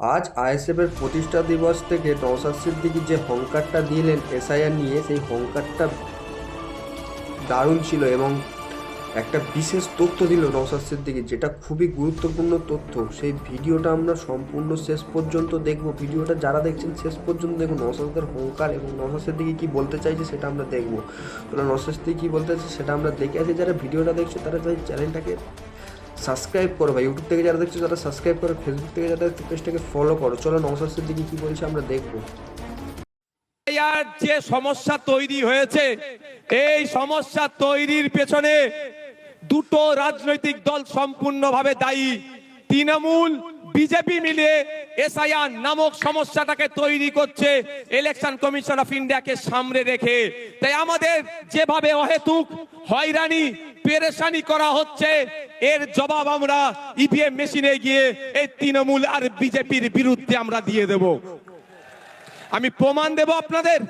আজ আইএসএফের প্রতিষ্ঠা দিবস থেকে নওশাদ সিদ্দিকী যে হংকারটা দিলেন এসআইআর নিয়ে, সেই হংকারটা দারুণ ছিল এবং একটা বিশেষ তথ্য দিল নওশাদ সিদ্দিকী, যেটা খুবই গুরুত্বপূর্ণ তথ্য। সেই ভিডিওটা আমরা সম্পূর্ণ শেষ পর্যন্ত দেখব। ভিডিওটা যারা দেখছেন, শেষ পর্যন্ত দেখুন নওশাদের হংকার এবং নওশাদ সিদ্দিকী কী বলতে চাইছে সেটা আমরা দেখব। তোরা নওশাদ সিদ্দিকী কী বলতে চাইছে সেটা আমরা দেখে আছি যারা ভিডিওটা দেখছ, তারা চ্যানেলটাকে সাবস্ক্রাইব করো বা ইউটিউব থেকে যারা দেখছ, তারা সাবস্ক্রাইব করো ফেসবুক থেকে যারা পেজটাকে ফলো করো। চলো নওশাদ সিদ্দিকী কি বলছে আমরা দেখব। আর যে সমস্যা তৈরি হয়েছে, এই সমস্যা তৈরির পেছনে দুটো রাজনৈতিক দল সম্পূর্ণভাবে দায়ী। তৃণমূল, বিজেপি মিলে এসআইআর নামক সমস্যাটাকে তৈরি করছে ইলেকশন কমিশন অফ ইন্ডিয়াকে সামনে রেখে। তাই আমাদের যেভাবে অহেতুক, হয়রানি পেরেশানি করা হচ্ছে। এর জবাব আমরা ইভিএম মেশিনে গিয়ে এই তৃণমূল আর বিজেপির বিরুদ্ধে আমরা দিয়ে দেব। আমি প্রমাণ দেব আপনাদের।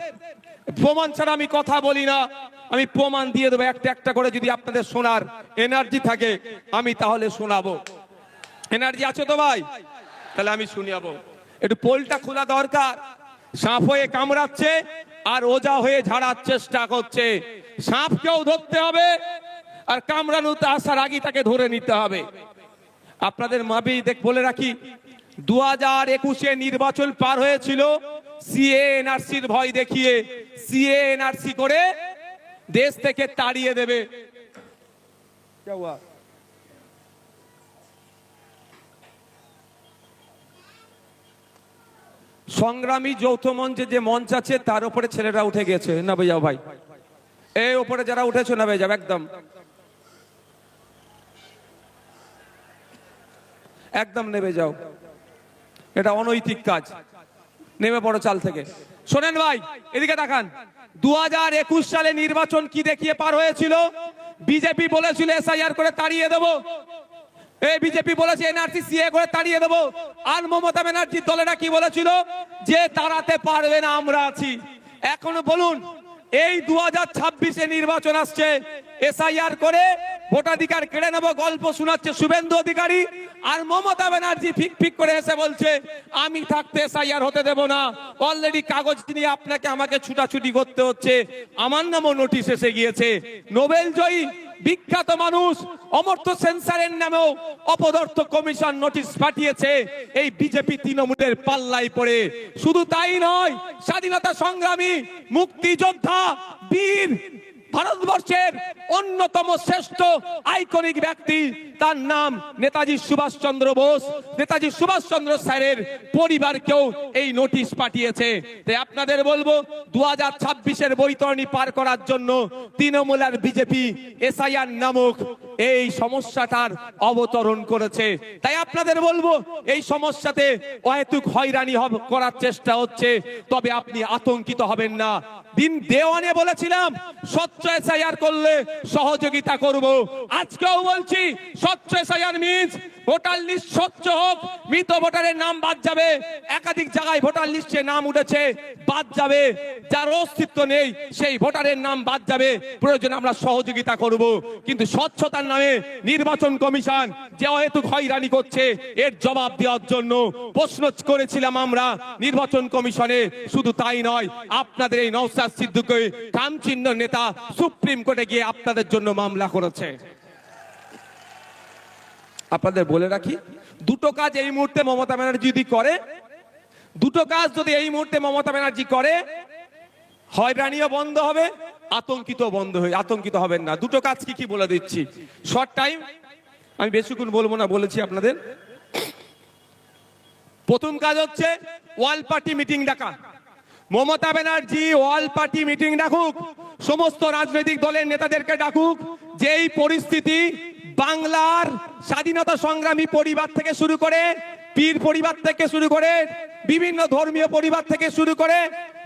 প্রমাণ ছাড়া আমি কথা বলি না। আমি প্রমাণ দিয়ে দেবো একটা একটা করে যদি আপনাদের শোনার এনার্জি থাকে, আমি তাহলে শোনাবো। এনার্জি আছে তো ভাই? তাহলে আমি শুনিয়াবো একটু পোলটা খোলা দরকার। সাপ হয়ে কামড়াচ্ছে আর ওজা হয়ে ঝাড়ার চেষ্টা করছে। সাপকেও ধরতে হবে। আর কামরানুতে আসার আগে তাকে ধরে নিতে হবে। আপনাদের মাবি দেখ বলে রাখি দু হাজার একুশে নির্বাচন পার হয়েছিল সিএনআরসির ভয় দেখিয়ে সিএনআরসি করে দেশ থেকে তাড়িয়ে দেবে। সংগ্রামী যৌথ মঞ্চে যে মঞ্চ আছে, তার উপরে ছেলেরা উঠে গেছে। না ভাই। এই উপরে যারা উঠেছে, না ভাই যাবে, একদম। একদম নেমে যাও। এটা অনৈতিক কাজ। নেমে পড়ো চাল থেকে। শোনেন ভাই, এদিকে দেখান। দু সালে নির্বাচন কি দেখিয়ে পার হয়েছিল? বিজেপি বলেছিল এসআইআর করে তাড়িয়ে দেবো। এই বিজেপি বলেছে এনআরসি সিএ করে তাড়িয়ে দেবো। আর মমতা ব্যানার্জির দলেরা কি বলেছিল? যে তাড়াতে পারবে না, আমরা আছি। এখন বলুন, এই দু হাজার ছাব্বিশে নির্বাচন আসছে, এসআইআর করে ভোটাধিকার কেড়ে নেব, গল্প শোনাচ্ছে শুভেন্দু অধিকারী, আর মমতা ব্যানার্জি ফিক ফিক করে এসে বলছে, আমি থাকতে এসআইআর হতে দেব না। অলরেডি কাগজ নিয়ে আপনাকে আমাকে ছুটাছুটি করতে হচ্ছে। আমার নামও নোটিশ এসে গিয়েছে। নোবেল জয়ী, বিখ্যাত মানুষ, অমর্ত্য সেন্সারের নামেও অপদর্থ কমিশন নোটিশ পাঠিয়েছে। এই বিজেপি তৃণমূলের পাল্লায় পড়ে। শুধু তাই নয়, স্বাধীনতা সংগ্রামী, মুক্তিযোদ্ধা, বীর ভারতবর্ষের অন্যতম শ্রেষ্ঠ আইকনিক ব্যক্তি, তার নাম নেতাজি সুভাষচন্দ্র বোস। নেতাজি সুভাষচন্দ্র স্যারের পরিবারকেও এই নোটিশ পাঠিয়েছে। তাই আপনাদের বলব দু হাজার ছাব্বিশের বৈতরণী পার করার জন্য তৃণমূল আর বিজেপি এসআইআর নামক এই সমস্যাটার অবতরণ করেছে। তাই আপনাদের বলব, এই সমস্যাতে অহেতুক হয়রানি করার চেষ্টা হচ্ছে। তবে আপনি আতঙ্কিত হবেন না। দিন দেওয়ানে বলেছিলাম, স্বচ্ছ করলে সহযোগিতা করব। আজকেও বলছি, স্বচ্ছ এসআইআর মিন্স ভোটার লিস্ট স্বচ্ছ হোক, মৃত ভোটারের নাম বাদ যাবে। একাধিক জায়গায় ভোটার লিস্টে নাম উঠেছে, বাদ যাবে। যার অস্তিত্ব নেই, সেই ভোটারের নাম বাদ যাবে। প্রয়োজনে আমরা সহযোগিতা করব। কিন্তু স্বচ্ছতার নামে নির্বাচন কমিশন যে অহেতুক হয়রানি করছে, এর জবাব দেওয়ার জন্য প্রশ্ন করেছিলাম আমরা, নির্বাচন কমিশনে শুধু তাই নয়, আপনাদের এই নওসাদ সিদ্দিকী কামচিহ্ন নেতা সুপ্রিম কোর্টে গিয়ে আপনাদের জন্য মামলা করেছে। আপনাদের বলে রাখি, দুটো কাজ এই মুহূর্তে মমতা ব্যানার্জি যদি করে, দুটো কাজ যদি এই মুহূর্তে মমতা ব্যানার্জি করে, হয়রানিও বন্ধ হবে আতঙ্কিত বন্ধ হয়ে, আতঙ্কিত হবেন না। দুটো কাজ কি কি বলে দিচ্ছি? শর্ট টাইম আমি বেশিক্ষণ বলব না, বলেছি আপনাদের। প্রথম কাজ হচ্ছে, ওয়াল পার্টি মিটিং ডাকা। Mamata Banerjee all party meeting ডাকুক, সমস্ত রাজনৈতিক দলের নেতাদেরকে ডাকুক, যেই পরিস্থিতি বাংলার স্বাধীনতা সংগ্রামী পরিবার থেকে শুরু করে পীর পরিবার থেকে শুরু করে বিভিন্ন ধর্মীয় পরিবার থেকে শুরু করে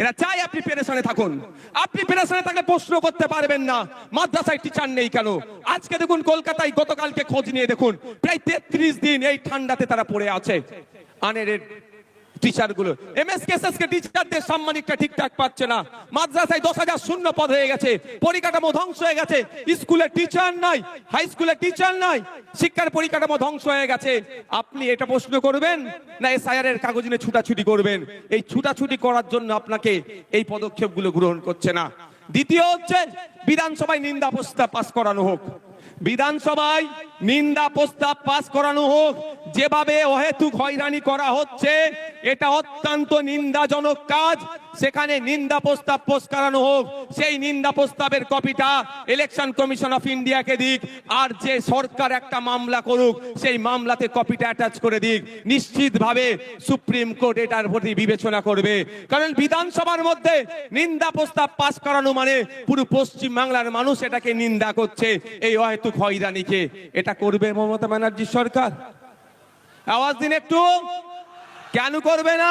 এরা চাই আপনি পেরেশানে থাকুন। আপনি পেরেশানে থাকলে প্রশ্ন করতে পারবেন না। মাদ্রাসায় টিচার নেই কেন? আজকে দেখুন কলকাতায় গতকালকে খোঁজ নিয়ে দেখুন, প্রায় তেত্রিশ দিন এই ঠান্ডাতে তারা পড়ে আছে। আনের টিচারগুলো টিচারদের সাম্মানিকটা ঠিকঠাক পাচ্ছে না। মাদ্রাসায় দশ হাজার শূন্য পদ হয়ে গেছে। পরিকাঠামো ধ্বংস হয়ে গেছে। স্কুলে টিচার নাই। হাই স্কুলে টিচার নাই। শিক্ষার পরিকাঠামো ধ্বংস হয়ে গেছে। আপনি এটা প্রশ্ন করবেন না এর কাগজ নিয়ে ছুটাছুটি করবেন? এই ছুটাছুটি করার জন্য আপনাকে এই পদক্ষেপগুলো গ্রহণ করছে না। দ্বিতীয় হচ্ছে, বিধানসভায় নিন্দা প্রস্তাব পাস করানো হোক। বিধানসভায় নিন্দা প্রস্তাব পাস করানো হোক। যেভাবে অহেতুক হয়রানি করা হচ্ছে, এটা অত্যন্ত নিন্দাজনক কাজ। সেখানে নিন্দা প্রস্তাব পোস্ট করানো হোক, সেই নিন্দা প্রস্তাবের কপিটা ইলেকশন কমিশন অফ ইন্ডিয়াকে দিক, আর যে সরকার একটা মামলা করুক, সেই মামলাতে কপিটা অ্যাটাচ করে দিক। নিশ্চিতভাবে সুপ্রিম কোর্ট এটার প্রতি বিবেচনা করবে। কারণ বিধানসভার মধ্যে নিন্দা প্রস্তাব পাস করানো মানে পুরো পশ্চিম বাংলার মানুষ এটাকে নিন্দা করছে, এই অহেতুক হয়রানিকে। এটা করবে মমতা ব্যানার্জি সরকার? আওয়াজ দিন একটু। কেন করবে না?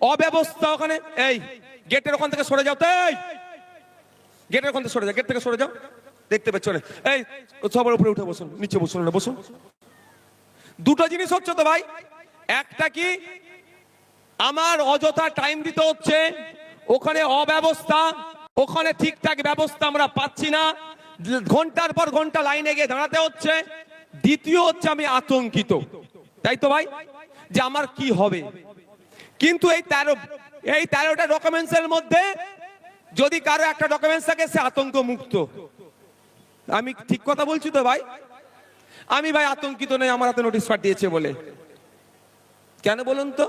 অব্যবস্থা ওখানে, এই, গেটের ওখান থেকে সরে যাও তো, এই। গেটের ওখান থেকে সরে যাও, গেট থেকে সরে যাও। দেখতে পাচ্ছ এই, সবার উপরে উঠে বসুন, নিচে বসুন, না, বসুন। দুটো জিনিস হচ্ছে তো ভাই, একটা কি, আমার অযথা টাইম দিতে হচ্ছে, ওখানে অব্যবস্থা, ওখানে ঠিকঠাক ব্যবস্থা আমরা পাচ্ছি না, ঘণ্টার পর ঘণ্টা লাইনে গিয়ে দাঁড়াতে হচ্ছে। দ্বিতীয় হচ্ছে আমি আতঙ্কিত। তাই তো ভাই? যে আমার কি হবে? কিন্তু এই তেরো, এই তেরোটা ডকুমেন্টস এর মধ্যে যদি কারও একটা ডকুমেন্টস থাকে, সে আতঙ্ক মুক্ত আমি ঠিক কথা বলছি তো ভাই? আমি ভাই আতঙ্কিত নেই, আমার হাতে নোটিশ পাঠিয়েছে বলে। কেন বলুন তো?